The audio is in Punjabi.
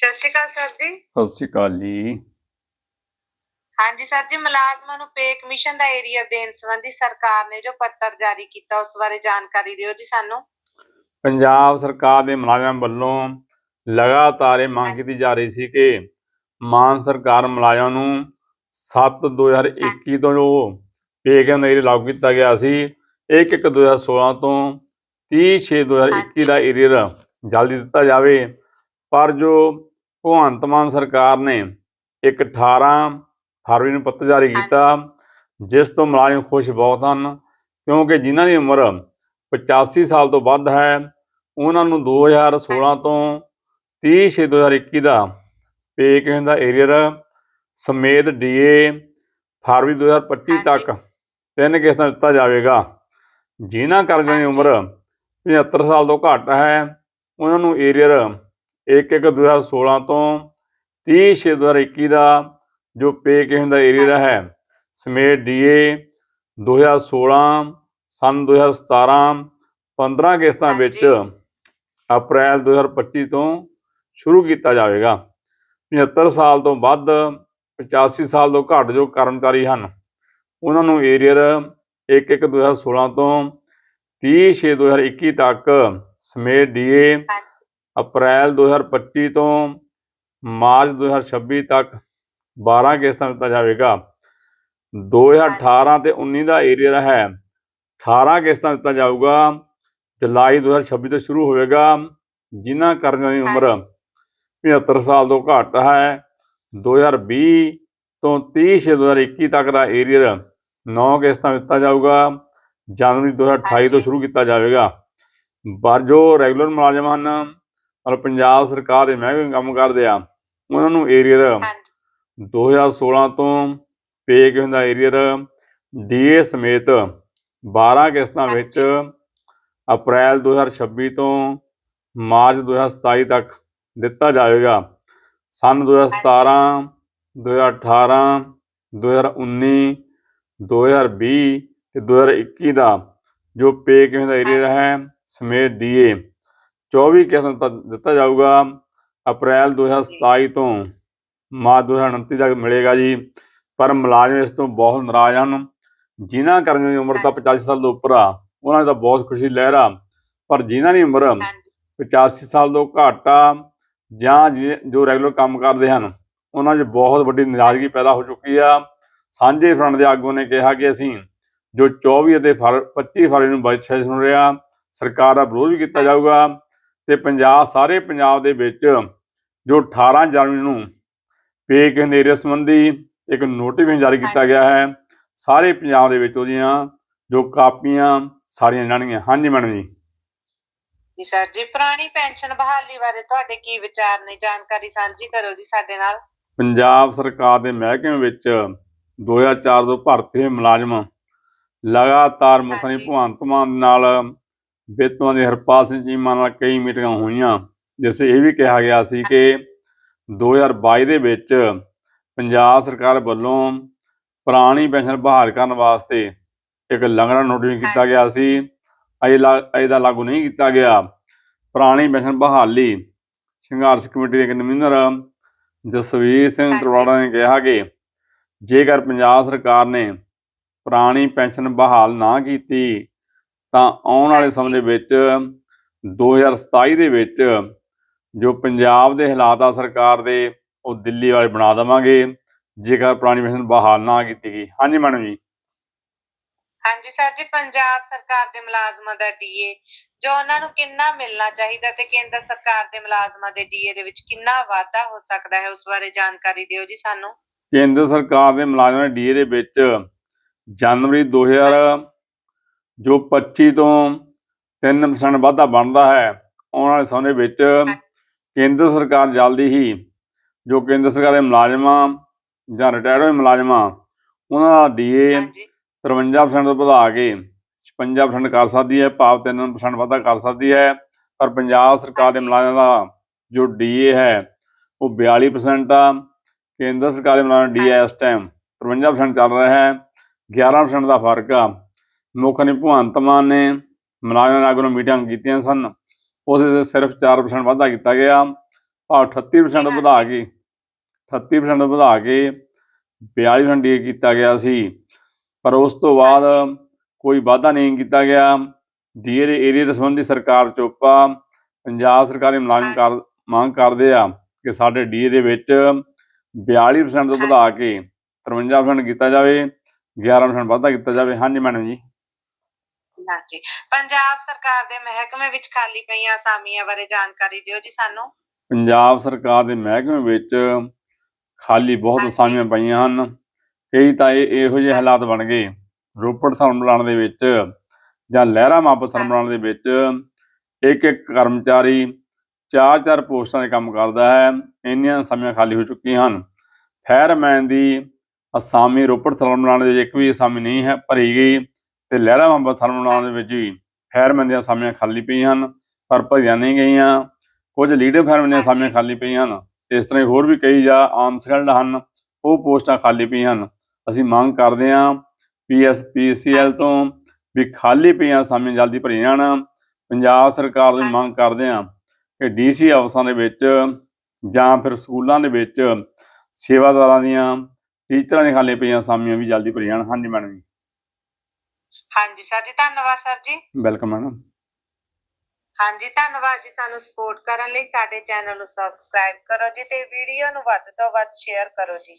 ਸਤਿ ਸ਼੍ਰੀ ਅਕਾਲ ਸਰ ਜੀ। ਸਤਿ ਸ਼੍ਰੀ ਅਕਾਲ ਜੀ। ਹਾਂਜੀ ਸਰ ਜੀ ਮੁਲਾਜ਼ਮਾਂ ਨੂੰ ਪੇ ਕਮਿਸ਼ਨ ਦਾ ਏਰੀਆ ਦੇਣ ਸੰਬੰਧੀ ਸਰਕਾਰ ਨੇ ਜੋ ਪੱਤਰ ਜਾਰੀ ਕੀਤਾ ਉਸ ਬਾਰੇ ਜਾਣਕਾਰੀ ਦਿਓ ਜੀ ਸਾਨੂੰ। ਪੰਜਾਬ ਸਰਕਾਰ ਦੇ ਮੁਲਾਜ਼ਮਾਂ ਵੱਲੋਂ ਲਗਾਤਾਰ ਇਹ ਮੰਗ ਕੀਤੀ ਜਾ ਰਹੀ ਸੀ ਕਿ ਮਾਨ ਸਰਕਾਰ ਮੁਲਾਜ਼ਮਾਂ ਨੂੰ 7 2021 ਤੋਂ ਜੋ ਪੇ ਕੇ ਏਰੀਆ ਲਾਗੂ ਕੀਤਾ ਗਿਆ ਸੀ 1 1 2016 ਤੋਂ 30 6 2021 ਦਾ ਏਰੀਆ ਜਲਦੀ ਦਿੱਤਾ ਜਾਵੇ। ਪਰ ਜੋ ਭਗਵੰਤ ਮਾਨ ਸਰਕਾਰ ਨੇ ਇੱਕ 18 ਫਰਵਰੀ ਨੂੰ ਪੱਤਰ ਜਾਰੀ ਕੀਤਾ ਜਿਸ ਤੋਂ ਮੁਲਾਜ਼ਮ ਖੁਸ਼ ਬਹੁਤ ਹਨ ਕਿਉਂਕਿ ਜਿਨ੍ਹਾਂ ਦੀ ਉਮਰ 85 ਸਾਲ ਤੋਂ ਵੱਧ ਹੈ ਉਹਨਾਂ ਨੂੰ 2016 ਤੋਂ 30 ਛੇ 2021 ਦਾ ਪੇ ਕਿਹਨ ਦਾ ਏਰੀਅਰ ਸਮੇਤ ਡੀਏ ਫਰਵਰੀ 2025 ਤੱਕ ਤਿੰਨ ਕਿਸ਼ਤਾਂ ਦਿੱਤਾ ਜਾਵੇਗਾ। ਜਿਨ੍ਹਾਂ ਕਰਜ਼ਿਆਂ ਦੀ ਉਮਰ 75 ਸਾਲ ਤੋਂ ਘੱਟ ਹੈ ਉਹਨਾਂ ਨੂੰ ਏਰੀਅਰ 1 1 2016 ਤੋਂ 30 ਛੇ 2021 ਦਾ ਜੋ ਪੇ ਕਿਹਨ ਦਾ ਏਰੀਅਰ ਹੈ ਸਮੇਤ ਡੀਏ 2016 ਸਨ 2017 15 ਕਿਸ਼ਤਾਂ ਵਿੱਚ ਅਪ੍ਰੈਲ 2025 ਤੋਂ ਸ਼ੁਰੂ ਕੀਤਾ ਜਾਵੇਗਾ। 75 ਸਾਲ ਤੋਂ ਵੱਧ 85 ਸਾਲ ਤੋਂ ਘੱਟ ਜੋ ਕਰਮਚਾਰੀ ਹਨ ਉਹਨਾਂ ਨੂੰ ਏਰੀਅਰ 1 1 2016 ਤੋਂ 30 6 2021 ਤੱਕ ਸਮੇਤ ਡੀਏ ਅਪ੍ਰੈਲ 2025 ਤੋਂ ਮਾਰਚ 2026 ਤੱਕ 12 ਕਿਸ਼ਤਾਂ ਦਿੱਤਾ ਜਾਵੇਗਾ। 2018 ਤੇ 19 ਦਾ ਏਰੀਅਰ ਹੈ 18 ਕਿਸ਼ਤਾਂ ਦਿੱਤਾ ਜਾਊਗਾ। ਜੁਲਾਈ 2026 ਤੋਂ ਸ਼ੁਰੂ ਹੋਵੇਗਾ ਜਿਨ੍ਹਾਂ ਕਰਜ਼ਿਆਂ ਦੀ ਉਮਰ 75 ਸਾਲ ਤੋਂ ਘੱਟ ਹੈ। 2020 ਤੋਂ 30 ਛੇ 2021 ਤੱਕ ਦਾ ਏਰੀਅਰ 9 ਕਿਸ਼ਤਾਂ ਦਿੱਤਾ ਜਾਊਗਾ। ਜਨਵਰੀ 2028 ਤੋਂ ਸ਼ੁਰੂ ਕੀਤਾ ਜਾਵੇਗਾ। ਪਰ ਜੋ ਰੈਗੂਲਰ ਮੁਲਾਜ਼ਮ ਹਨ ਔਰ ਪੰਜਾਬ ਸਰਕਾਰ ਦੇ ਮਹਿਕਮੇ ਕੰਮ ਕਰਦੇ ਆ ਉਹਨਾਂ ਨੂੰ ਏਰੀਅਰ ਹਾਂਜੀ। 2016 ਤੋਂ ਪੇ ਕਿ ਹੁੰਦਾ ਏਰੀਅਰ ਡੀਏ ਸਮੇਤ 12 ਕਿਸ਼ਤਾਂ ਵਿੱਚ ਅਪ੍ਰੈਲ 2026 ਤੋਂ ਮਾਰਚ 2027 ਤੱਕ ਦਿੱਤਾ ਜਾਵੇਗਾ। ਸਨ 2017 2018 2019 2020 ਤੇ 2021 ਦਾ ਜੋ ਪੇ ਕਿ ਹੁੰਦਾ ਏਰੀਅਰ ਹੈ ਸਮੇਤ ਡੀਏ 24 ਕਿਸ਼ਤਾਂ ਤੱਕ ਦਿੱਤਾ ਜਾਊਗਾ? ਅਪ੍ਰੈਲ 2027 ਤੋਂ ਮਾਰਚ 2029 ਤੱਕ ਮਿਲੇਗਾ ਜੀ। ਪਰ ਮੁਲਾਜ਼ਮ ਇਸ ਤੋਂ ਬਹੁਤ ਨਾਰਾਜ਼ ਹਨ। ਜਿਨ੍ਹਾਂ ਕਰਮੀਆਂ ਦੀ ਉਮਰ ਤਾਂ 85 ਸਾਲ ਤੋਂ ਉੱਪਰ ਆ ਉਹਨਾਂ ਦੀ ਬਹੁਤ ਖੁਸ਼ੀ ਲਹਿਰਾ ਪਰ ਜਿਨ੍ਹਾਂ ਦੀ ਉਮਰ ਹਾਂਜੀ। 85 ਸਾਲ ਤੋਂ ਘੱਟ ਆ ਜਾਂ ਜਿ- ਰੈਗੂਲਰ ਕੰਮ ਕਰਦੇ ਹਨ ਉਹਨਾਂ 'ਚ ਬਹੁਤ ਵੱਡੀ ਨਾਰਾਜ਼ਗੀ ਪੈਦਾ ਹੋ ਚੁੱਕੀ ਆ। ਸਾਂਝੇ ਫਰੰਟ ਦੇ ਆਗੂ ਨੇ ਕਿਹਾ ਕਿ ਅਸੀਂ ਜੋ 24 ਅਤੇ ਫਰ- 25 ਫਰਵਰੀ ਨੂੰ ਬਜਟ ਸੈਸ਼ਨ ਹੋ ਰਿਹਾ ਸਰਕਾਰ ਦਾ ਵਿਰੋਧ ਵੀ ਕੀਤਾ ਜਾਊਗਾ। ਤੇ ਪੰਜਾਬ ਸਾਰੇ ਪੰਜਾਬ ਦੇ ਵਿੱਚ ਜੋ 18 ਜਨਵਰੀ ਨੂੰ ਪੇ ਕਨੇਰੀਆ ਸੰਬੰਧੀ ਇੱਕ ਨੋਟੀਫਿਕੇਸ਼ਨ ਜਾਰੀ ਕੀਤਾ ਗਿਆ ਹੈ। ਸਾਰੇ ਪੰਜਾਬ ਦੇ ਵਿੱਚ ਉਹਦੀਆਂ ਜੋ ਕਾਪੀਆਂ ਸਾਰੀਆਂ ਜਾਣਗੀਆਂ। ਹਾਂਜੀ ਮੈਡਮ ਜੀ। ਜੀ ਸਰ ਜੀ ਪੁਰਾਣੀ ਪੈਨਸ਼ਨ ਬਹਾਲੀ ਬਾਰੇ ਤੁਹਾਡੇ ਕੀ ਵਿਚਾਰ ਨੇ? ਜਾਣਕਾਰੀ ਸਾਂਝੀ ਕਰੋ ਜੀ ਸਾਡੇ ਨਾਲ। ਪੰਜਾਬ ਸਰਕਾਰ ਦੇ ਮਹਿਕਮੇ ਵਿੱਚ 2004 ਤੋਂ ਭਰਤੀ ਹੋਏ ਮੁਲਾਜ਼ਮ ਲਗਾਤਾਰ ਮੁੱਖ ਮੰਤਰੀ ਹਾਂਜੀ। ਭਗਵੰਤ ਮਾਨ ਨਾਲ ਬੇਤੂਆਂ ਦੇ ਹਰਪਾਲ ਸਿੰਘ ਚੀਮਾ ਨਾਲ ਕਈ ਮੀਟਿੰਗਾਂ ਹੋਈਆਂ ਜਿਸ ਇਹ ਵੀ ਕਿਹਾ ਗਿਆ ਸੀ ਕਿ 2022 ਦੇ ਵਿੱਚ ਪੰਜਾਬ ਸਰਕਾਰ ਵੱਲੋਂ ਪੁਰਾਣੀ ਪੈਨਸ਼ਨ ਬਹਾਲ ਕਰਨ ਵਾਸਤੇ ਇੱਕ ਲੰਗੜਾ ਨੋਟਿਸ ਕੀਤਾ ਗਿਆ ਸੀ ਅਜੇ ਲਾ- ਅਜੇ ਦਾ ਲਾਗੂ ਨਹੀਂ ਕੀਤਾ ਗਿਆ ਪੁਰਾਣੀ ਪੈਨਸ਼ਨ ਬਹਾਲੀ ਸੰਘਰਸ਼ ਕਮੇਟੀ ਦੇ ਕਨਵੀਨਰ ਜਸਵੀਰ ਸਿੰਘ। ਤਰਵਾੜਾ ਨੇ ਕਿਹਾ ਕਿ ਜੇਕਰ ਪੰਜਾਬ ਸਰਕਾਰ ਨੇ ਪੁਰਾਣੀ ਪੈਨਸ਼ਨ ਬਹਾਲ ਨਾ ਕੀਤੀ ਤਾਂ ਆਉਣ ਵਾਲੇ ਸਮੇਂ ਦੇ ਵਿੱਚ 2027 ਦੇ ਵਿੱਚ ਜੋ ਪੰਜਾਬ ਦੇ ਹਾਲਾਤ ਆ ਸਰਕਾਰ ਦੇ ਉਹ ਦਿੱਲੀ ਵਾਲੇ ਬਣਾ ਦੇਵਾਂਗੇ ਜੇਕਰ ਪੁਰਾਣੀ ਪੈਨਸ਼ਨ ਬਹਾਲ ਨਾ ਕੀਤੀ ਗਈ। ਹਾਂਜੀ ਮੈਡਮ ਜੀ। ਹਾਂਜੀ ਸਰ ਜੀ ਪੰਜਾਬ ਸਰਕਾਰ ਦੇ ਮੁਲਾਜ਼ਮਾਂ ਦਾ ਡੀਏ। ਜੋ ਉਹਨਾਂ ਨੂੰ ਕਿੰਨਾ ਮਿਲਣਾ ਚਾਹੀਦਾ ਤੇ ਕੇਂਦਰ ਸਰਕਾਰ ਦੇ ਮੁਲਾਜ਼ਮਾਂ ਦੇ ਡੀਏ ਦੇ ਵਿੱਚ ਕਿੰਨਾ ਵਾਧਾ ਹੋ ਸਕਦਾ ਹੈ ਉਸ ਬਾਰੇ ਜਾਣਕਾਰੀ ਦਿਓ ਜੀ ਸਾਨੂੰ। ਕੇਂਦਰ ਸਰਕਾਰ ਦੇ ਮੁਲਾਜ਼ਮਾਂ ਦੇ ਡੀਏ ਦੇ ਵਿੱਚ ਜਨਵਰੀ 2000 ਜੋ 25 ਤੋਂ 3% ਵਾਧਾ ਬਣਦਾ ਹੈ ਆਉਣ ਵਾਲੇ ਸਮੇਂ ਵਿੱਚ ਕੇਂਦਰ ਸਰਕਾਰ ਜਲਦੀ ਹੀ ਜੋ ਕੇਂਦਰ ਸਰਕਾਰ ਦੇ ਮੁਲਾਜ਼ਮਾਂ ਜਾਂ ਰਿਟਾਇਰ ਹੋਏ ਮੁਲਾਜ਼ਮਾਂ ਉਹਨਾਂ ਦਾ ਡੀਏ ਹਾਂਜੀ। 53% ਤੋਂ ਵਧਾ ਕੇ 56% ਕਰ ਸਕਦੀ ਹੈ ਭਾਵ 3% ਵਾਧਾ ਕਰ ਸਕਦੀ ਹੈ। ਪਰ ਪੰਜਾਬ ਸਰਕਾਰ ਦੇ ਮੁਲਾਜ਼ਮਾਂ ਦਾ ਜੋ ਡੀਏ ਹੈ ਉਹ 42% ਆ। ਕੇਂਦਰ ਸਰਕਾਰ ਦੇ ਮੁਲਾਜ਼ਮਾਂ ਦਾ ਡੀਏ ਇਸ ਟਾਈਮ 53% ਚੱਲ ਰਿਹਾ ਹੈ 11% ਦਾ ਫ਼ਰਕ ਆ। ਮੁੱਖ ਨੇ ਭਗਵੰਤ ਮਾਨ ਨੇ ਮੁਲਾਜ਼ਮਾਂ ਨਾਲ ਅਗਰੋਂ ਮੀਟਿੰਗ ਕੀਤੀਆਂ ਸਨ। ਉਹਦੇ ਤੇ ਸਿਰਫ 4% ਵਾਧਾ ਕੀਤਾ ਗਿਆ। ਭਾਵ 38% ਜੀ, ਵਧਾ ਕੇ 38% ਵਧਾ ਕੇ 42% ਡੀਏ ਕੀਤਾ ਗਿਆ ਸੀ। ਪਰ ਉਸ ਤੋਂ ਬਾਅਦ ਕੋਈ ਵਾਅਦਾ ਨਹੀਂ ਕੀਤਾ ਗਿਆ। ਡੀਏ ਦੇ ਏਰੀਆ ਦੇ ਸੰਬੰਧੀ ਸਰਕਾਰ ਚੁੱਪ ਪੰਜਾਬ ਸਰਕਾਰੀ ਮੁਲਾਜ਼ਮ ਕਰ ਮੰਗ ਕਰਦੇ ਆ ਕਿ ਸਾਡੇ ਡੀਏ ਦੇ ਵਿੱਚ 42% ਤੋਂ ਵਧਾ ਕੇ 53% ਕੀਤਾ ਜਾਵੇ 11% ਵਾਧਾ ਕੀਤਾ ਜਾਵੇ। ਹਾਂਜੀ ਮੈਡਮ ਜੀ। ਹਾਂਜੀ। ਪੰਜਾਬ ਸਰਕਾਰ ਦੇ ਮਹਿਕਮੇ ਵਿੱਚ ਖਾਲੀ ਪਈਆਂ ਅਸਾਮੀਆਂ ਬਾਰੇ ਜਾਣਕਾਰੀ ਦਿਓ ਜੀ ਸਾਨੂੰ। ਪੰਜਾਬ ਸਰਕਾਰ ਦੇ ਮਹਿਕਮੇ ਵਿੱਚ ਖਾਲੀ ਬਹੁਤ। ਅਸਾਮੀਆਂ ਪਈਆਂ ਹਨ। ਕਈ ਤਾਂ ਇਹ ਇਹੋ ਜਿਹੇ ਹਾਲਾਤ ਬਣ ਗਏ। ਰੋਪੜ ਥਰਮਲਾਨ ਦੇ ਵਿੱਚ ਜਾਂ ਲਹਿਰਾ ਮਾਪ ਥਰਮਲਾਨ ਦੇ ਵਿੱਚ ਇੱਕ ਇੱਕ ਕਰਮਚਾਰੀ ਚਾਰ ਚਾਰ ਪੋਸਟਾਂ 'ਤੇ ਕੰਮ ਕਰਦਾ ਹੈ। ਇੰਨੀਆਂ ਅਸਾਮੀਆਂ ਖਾਲੀ ਹੋ ਚੁੱਕੀਆਂ ਹਨ। ਫਾਇਰਮੈਨ ਦੀ ਅਸਾਮੀ ਰੋਪੜ ਥਰਮਲਾਨ ਦੇ ਵਿੱਚ ਇੱਕ ਵੀ ਅਸਾਮੀ ਨਹੀਂ ਹੈ ਭਰੀ ਗਈ। ਤੇ ਲਹਿਰਾ ਮਾਪ ਥਰਮਲਾਨ ਦੇ ਵਿੱਚ ਵੀ ਫਾਇਰਮੈਨ ਦੀਆਂ ਅਸਾਮੀਆਂ ਖਾਲੀ ਪਈਆਂ ਹਨ ਪਰ ਭਰੀਆਂ ਨਹੀਂ ਗਈਆਂ। ਕੁਝ ਲੀਡਰ ਫਾਰਮ ਦੀਆਂ ਅਸਾਮੀਆਂ ਖਾਲੀ ਪਈਆਂ ਹਨ। ਇਸ ਤਰ੍ਹਾਂ ਹੀ ਹੋਰ ਵੀ ਕਈ ਜਾਂ ਅਨਸਕਿਲਡ ਹਨ ਉਹ ਪੋਸਟਾਂ ਖਾਲੀ ਪਈਆਂ ਹਨ। ਅਸੀਂ ਮੰਗ ਕਰਦੇ ਹਾਂ ਪੀਐਸਪੀਸੀਐਲ ਤੋਂ ਵੀ ਖਾਲੀ ਪਈਆਂ ਅਸਾਮੀਆਂ ਜਲਦੀ ਭਰੀਆਂ ਜਾਣ। ਪੰਜਾਬ ਸਰਕਾਰ ਤੋਂ ਮੰਗ ਕਰਦੇ ਹਾਂ ਕਿ ਡੀਸੀ ਆਫਿਸਾਂ ਦੇ ਵਿੱਚ ਜਾਂ ਫਿਰ ਸਕੂਲਾਂ ਦੇ ਵਿੱਚ ਸੇਵਾਦਾਰਾਂ ਦੀਆਂ ਟੀਚਰਾਂ ਦੀਆਂ ਖਾਲੀ ਪਈਆਂ ਅਸਾਮੀਆਂ ਵੀ ਜਲਦੀ ਭਰੀਆਂ ਜਾਣ। ਹਾਂਜੀ ਮੈਡਮ ਜੀ। ਹਾਂਜੀ ਸਰ ਜੀ ਧੰਨਵਾਦ ਸਰ ਜੀ। ਵੈਲਕਮ ਮੈਡਮ ਹਾਂਜੀ ਧੰਨਵਾਦ ਜੀ ਸਾਨੂੰ ਸਪੋਰਟ ਕਰਨ ਲਈ। ਸਾਡੇ ਚੈਨਲ ਨੂੰ ਸਬਸਕ੍ਰਾਈਬ ਕਰੋ ਜੀ ਤੇ ਵੀਡੀਓ ਨੂੰ ਵੱਧ ਤੋਂ ਵੱਧ ਸ਼ੇਅਰ ਕਰੋ ਜੀ।